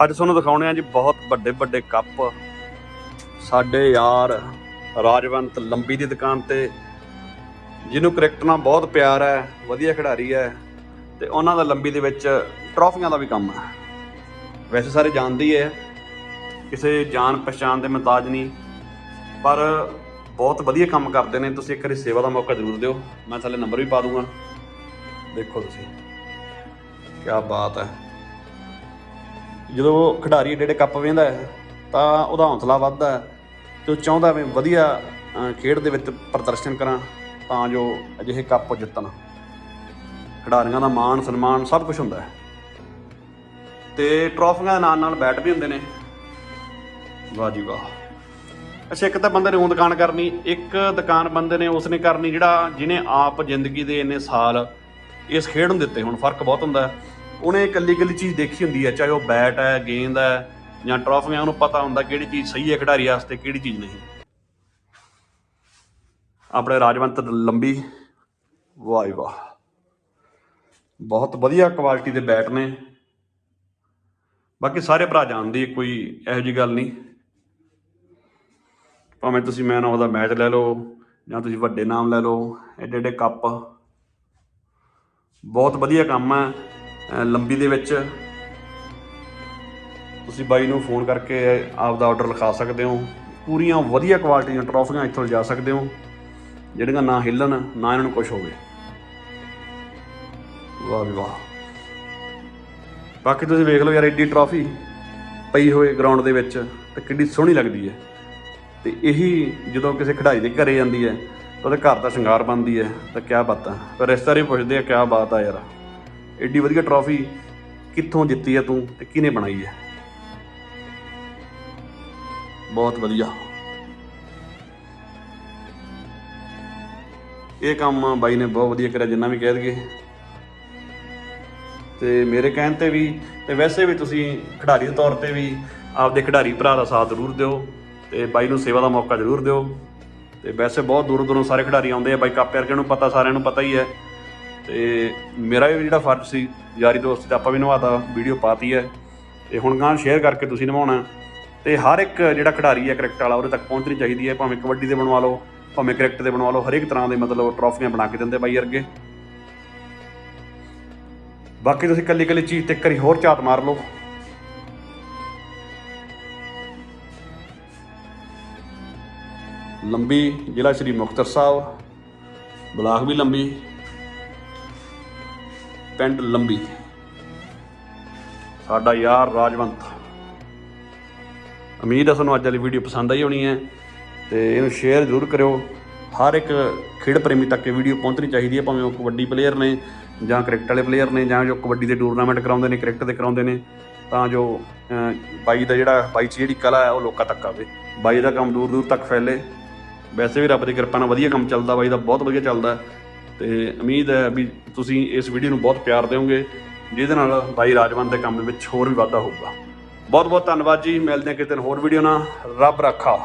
ਅੱਜ ਤੁਹਾਨੂੰ ਦਿਖਾਉਣੇ ਆ ਜੀ ਬਹੁਤ ਵੱਡੇ ਵੱਡੇ ਕੱਪ। ਸਾਡੇ ਯਾਰ ਰਾਜਵੰਤ ਲੰਬੀ ਦੀ ਦੁਕਾਨ ਤੇ, ਜਿਹਨੂੰ ਕ੍ਰਿਕਟ ਨਾਲ ਬਹੁਤ ਪਿਆਰ ਹੈ, ਵਧੀਆ ਖਿਡਾਰੀ ਹੈ ਤੇ ਉਹਨਾਂ ਦਾ ਲੰਬੀ ਦੇ ਵਿੱਚ ਟਰੋਫੀਆਂ ਦਾ ਵੀ ਕੰਮ ਹੈ। ਵੈਸੇ ਸਾਰੇ ਜਾਣਦੇ ਹੀ ਹੈ, ਕਿਸੇ ਜਾਣ ਪਛਾਣ ਦੇ ਮਹਤਾਜ ਨਹੀਂ, ਪਰ ਬਹੁਤ ਵਧੀਆ ਕੰਮ ਕਰਦੇ ਨੇ। ਤੁਸੀਂ ਇੱਕ ਵਾਰੀ ਸੇਵਾ ਦਾ ਮੌਕਾ ਜ਼ਰੂਰ ਦਿਓ, ਮੈਂ ਥੱਲੇ ਨੰਬਰ ਵੀ ਪਾ ਦੂੰਗਾ। ਦੇਖੋ ਤੁਸੀਂ ਕੀ ਬਾਤ ਹੈ। ਜਦੋਂ ਖਿਡਾਰੀ ਏਡੇ ਏਡੇ ਕੱਪ ਵੇਂਦਾ ਹੈ, ਤਾਂ ਉਹਦਾ ਹੌਸਲਾ ਵੱਧਦਾ ਹੈ ਤੇ ਉਹ ਚਾਹੁੰਦਾ ਵੀ ਵਧੀਆ ਖੇਡ ਦੇ ਵਿੱਚ ਪ੍ਰਦਰਸ਼ਨ ਕਰਾਂ ਤਾਂ ਜੋ ਅਜਿਹੇ ਕੱਪ ਜਿੱਤਣ। ਖਿਡਾਰੀਆਂ ਦਾ ਮਾਣ, ਸਨਮਾਨ ਸਭ ਕੁਝ ਹੁੰਦਾ ਹੈ। ਤੇ ਟਰਾਫੀਆਂ ਦੇ ਨਾਲ ਨਾਲ ਬੈਟ ਵੀ ਹੁੰਦੇ ਨੇ। ਵਾਹ ਜੀ ਵਾਹ। ਅੱਛਾ, ਇੱਕ ਤਾਂ ਬੰਦੇ ਨੇ ਉਹ ਦੁਕਾਨ ਕਰਨੀ, ਇੱਕ ਦੁਕਾਨ ਬੰਦੇ ਨੇ ਉਸਨੇ ਕਰਨੀ ਜਿਹੜਾ ਜਿਹਨੇ ਆਪ ਜ਼ਿੰਦਗੀ ਦੇ ਇੰਨੇ ਸਾਲ ਇਸ ਖੇਡ ਨੂੰ ਦਿੱਤੇ ਹੁਣ। ਫ਼ਰਕ ਬਹੁਤ ਹੁੰਦਾ ਹੈ। ਉਹਨੇ ਇਕੱਲੀ ਇਕੱਲੀ ਚੀਜ਼ ਦੇਖੀ ਹੁੰਦੀ ਹੈ, ਚਾਹੇ ਉਹ ਬੈਟ ਹੈ, ਗੇਂਦ ਹੈ, ਜਾਂ ਟਰਾਫੀਆਂ, ਉਹਨੂੰ ਪਤਾ ਹੁੰਦਾ ਕਿਹੜੀ ਚੀਜ਼ ਸਹੀ ਹੈ ਖਿਡਾਰੀ ਵਾਸਤੇ, ਕਿਹੜੀ ਚੀਜ਼ ਨਹੀਂ। ਆਪਣੇ ਰਾਜਵੰਤ ਲੰਬੀ, ਵਾਹ ਵਾਹ। ਬਹੁਤ ਵਧੀਆ ਕੁਆਲਿਟੀ ਦੇ ਬੈਟ ਨੇ। ਬਾਕੀ ਸਾਰੇ ਭਰਾ ਜਾਣਦੇ ਕੋਈ ਇਹੋ ਜੀ ਗੱਲ ਨਹੀਂ। ਭਾਵੇਂ ਤੁਸੀਂ ਮੈਨ ਆਫ ਦਾ ਮੈਚ ਲੈ ਲਓ, ਜਾਂ ਤੁਸੀਂ ਵੱਡੇ ਨਾਮ ਲੈ ਲਓ ਐਡੇ ਐਡੇ ਕੱਪ। ਬਹੁਤ ਵਧੀਆ ਕੰਮ ਹੈ। ਲੰਬੀ ਦੇ ਵਿੱਚ। ਤੁਸੀਂ ਬਾਈ ਨੂੰ ਫੋਨ ਕਰਕੇ ਆਪ ਦਾ ਆਰਡਰ ਲਿਖਾ ਸਕਦੇ ਹੋ। ਪੂਰੀਆਂ ਵਧੀਆ ਕੁਆਲਿਟੀ ਦੀਆਂ ਟਰੋਫੀਆਂ ਇੱਥੋਂ ਲਿਜਾ ਸਕਦੇ ਹੋ। ਜਿਹੜੀਆਂ ਨਾ ਹਿੱਲਣ, ਨਾ ਇਹਨਾਂ ਨੂੰ ਕੁਝ ਹੋਵੇ। ਵਾਹ ਵੀ ਵਾਹ। ਬਾਕੀ ਤੁਸੀਂ ਵੇਖ ਲਓ ਯਾਰ ਐਡੀ ਟਰੋਫੀ ਪਈ ਹੋਏ ਗਰਾਊਂਡ ਦੇ ਵਿੱਚ ਤੇ ਕਿੰਨੀ ਸੋਹਣੀ ਲੱਗਦੀ ਹੈ। ਤੇ ਇਹੀ ਜਦੋਂ ਕਿਸੇ ਖਿਡਾਰੀ ਦੇ ਘਰੇ ਜਾਂਦੀ ਹੈ, ਤਾਂ ਉਹਦੇ ਘਰ ਦਾ ਸ਼ਿੰਗਾਰ ਬਣਦੀ ਹੈ। ਤਾਂ ਕਿਆ ਬਾਤ। ਹੈ ਪਰ ਰਿਸ਼ਤੇਦਾਰ ਹੀ ਪੁੱਛਦੇ ਆ, ਕਿਆ ਬਾਤ ਆ ਯਾਰ। ਐਡੀ ਵਧੀਆ ਟਰੋਫੀ ਕਿੱਥੋਂ ਜਿੱਤੀ ਹੈ ਤੂੰ ਤੇ ਕਿਹਨੇ ਬਣਾਈ ਹੈ ਬਹੁਤ ਵਧੀਆ। ਇਹ ਕੰਮ ਬਾਈ ਨੇ ਬਹੁਤ ਵਧੀਆ ਕਰਿਆ, ਜਿੰਨਾ ਵੀ ਕਹਿ ਦਈਏ। ਤੇ ਮੇਰੇ ਕਹਿਣ ਤੇ ਵੀ, ਤੇ ਵੈਸੇ ਵੀ ਤੁਸੀਂ ਖਿਡਾਰੀ ਦੇ ਤੌਰ ਤੇ ਵੀ ਆਪਦੇ ਖਿਡਾਰੀ ਭਰਾ ਦਾ ਸਾਥ ਜ਼ਰੂਰ ਦਿਓ ਤੇ ਬਾਈ ਨੂੰ ਸੇਵਾ ਦਾ ਮੌਕਾ ਜ਼ਰੂਰ ਦਿਓ। ਤੇ ਵੈਸੇ ਬਹੁਤ ਦੂਰੋਂ ਦੂਰੋਂ ਸਾਰੇ ਖਿਡਾਰੀ ਆਉਂਦੇ ਆ ਬਾਈ, ਕਾਪੇ ਵਰਗੇ ਨੂੰ ਪਤਾ, ਸਾਰਿਆਂ ਨੂੰ ਪਤਾ ਹੀ ਹੈ। ਤੇ ਮੇਰਾ ਵੀ ਜਿਹੜਾ ਫਰਜ਼ ਸੀ, ਯਾਰੀ ਦੋਸਤੀ ਦਾ ਆਪਾਂ ਵੀ ਨਿਭਾਤਾ ਵੀਡੀਓ ਪਾਤੀ ਹੈ। ਤੇ ਹੁਣ ਗਾਂ ਸ਼ੇਅਰ ਕਰਕੇ ਤੁਸੀਂ ਨਿਭਾਉਣਾ ਤੇ ਹਰ ਇੱਕ ਜਿਹੜਾ ਖਿਡਾਰੀ ਹੈ ਕ੍ਰਿਕਟ ਵਾਲਾ, ਉਹਦੇ ਤੱਕ ਪਹੁੰਚਣੀ ਚਾਹੀਦੀ ਹੈ। ਭਾਵੇਂ ਕਬੱਡੀ ਦੇ ਬਣਵਾ ਲਓ, ਭਾਵੇਂ ਕ੍ਰਿਕਟ ਦੇ ਬਣਵਾ ਲਓ, ਹਰੇਕ ਤਰ੍ਹਾਂ ਦੇ ਮਤਲਬ ਟਰੋਫੀਆਂ ਬਣਾ ਕੇ ਦਿੰਦੇ ਬਾਈ ਵਰਗੇ। ਬਾਕੀ ਤੁਸੀਂ ਕੱਲੀ ਕੱਲੀ ਚੀਜ਼ ਤੇ ਇੱਕ ਹੋਰ ਝਾਤ ਮਾਰ ਲਓ। ਲੰਬੀ ਜ਼ਿਲ੍ਹਾ ਸ਼੍ਰੀ ਮੁਕਤਸਰ ਸਾਹਿਬ, ਬਲਾਕ ਵੀ ਲੰਬੀ। ਪਿੰਡ ਲੰਬੀ। ਸਾਡਾ ਯਾਰ ਰਾਜਵੰਤ। ਉਮੀਦ ਹੈ ਤੁਹਾਨੂੰ ਅੱਜ ਵਾਲੀ ਵੀਡੀਓ ਪਸੰਦ ਆਈ ਹੋਣੀ ਹੈ ਤੇ ਇਹਨੂੰ ਸ਼ੇਅਰ ਜ਼ਰੂਰ ਕਰਿਓ। ਹਰ ਇੱਕ ਖੇਡ ਪ੍ਰੇਮੀ ਤੱਕ ਇਹ ਵੀਡੀਓ ਪਹੁੰਚਣੀ ਚਾਹੀਦੀ ਹੈ, ਭਾਵੇਂ ਉਹ ਕਬੱਡੀ ਪਲੇਅਰ ਨੇ ਜਾਂ ਕ੍ਰਿਕਟ ਵਾਲੇ ਪਲੇਅਰ ਨੇ ਜਾਂ ਜੋ ਕਬੱਡੀ ਦੇ ਟੂਰਨਾਮੈਂਟ ਕਰਾਉਂਦੇ ਨੇ ਕ੍ਰਿਕਟ ਦੇ ਕਰਾਉਂਦੇ ਨੇ, ਤਾਂ ਜੋ ਬਾਈ ਦਾ ਜਿਹੜਾ, ਬਾਈ 'ਚ ਜਿਹੜੀ ਕਲਾ ਹੈ, ਉਹ ਲੋਕਾਂ ਤੱਕ ਆਵੇ। ਬਾਈ ਦਾ ਕੰਮ ਦੂਰ ਦੂਰ ਤੱਕ ਫੈਲੇ। ਵੈਸੇ ਵੀ ਰੱਬ ਦੀ ਕਿਰਪਾ ਨਾਲ ਵਧੀਆ ਕੰਮ ਚੱਲਦਾ, ਬਾਈ ਦਾ ਬਹੁਤ ਵਧੀਆ ਚੱਲਦਾ। ਤੇ ਉਮੀਦ ਹੈ ਵੀ ਤੁਸੀਂ ਇਸ ਵੀਡੀਓ ਨੂੰ ਬਹੁਤ ਪਿਆਰ ਦਿਓਗੇ, ਜਿਹਦੇ ਨਾਲ ਬਾਈ ਰਾਜਵੰਤ ਦੇ ਕੰਮ ਦੇ ਵਿੱਚ ਹੋਰ ਵੀ ਵਾਧਾ ਹੋਊਗਾ। ਬਹੁਤ ਬਹੁਤ ਧੰਨਵਾਦ ਜੀ, ਮਿਲਦੇ ਹਾਂ ਕਿਤੇ ਹੋਰ ਵੀਡੀਓ ਨਾਲ। ਰੱਬ ਰੱਖਾ।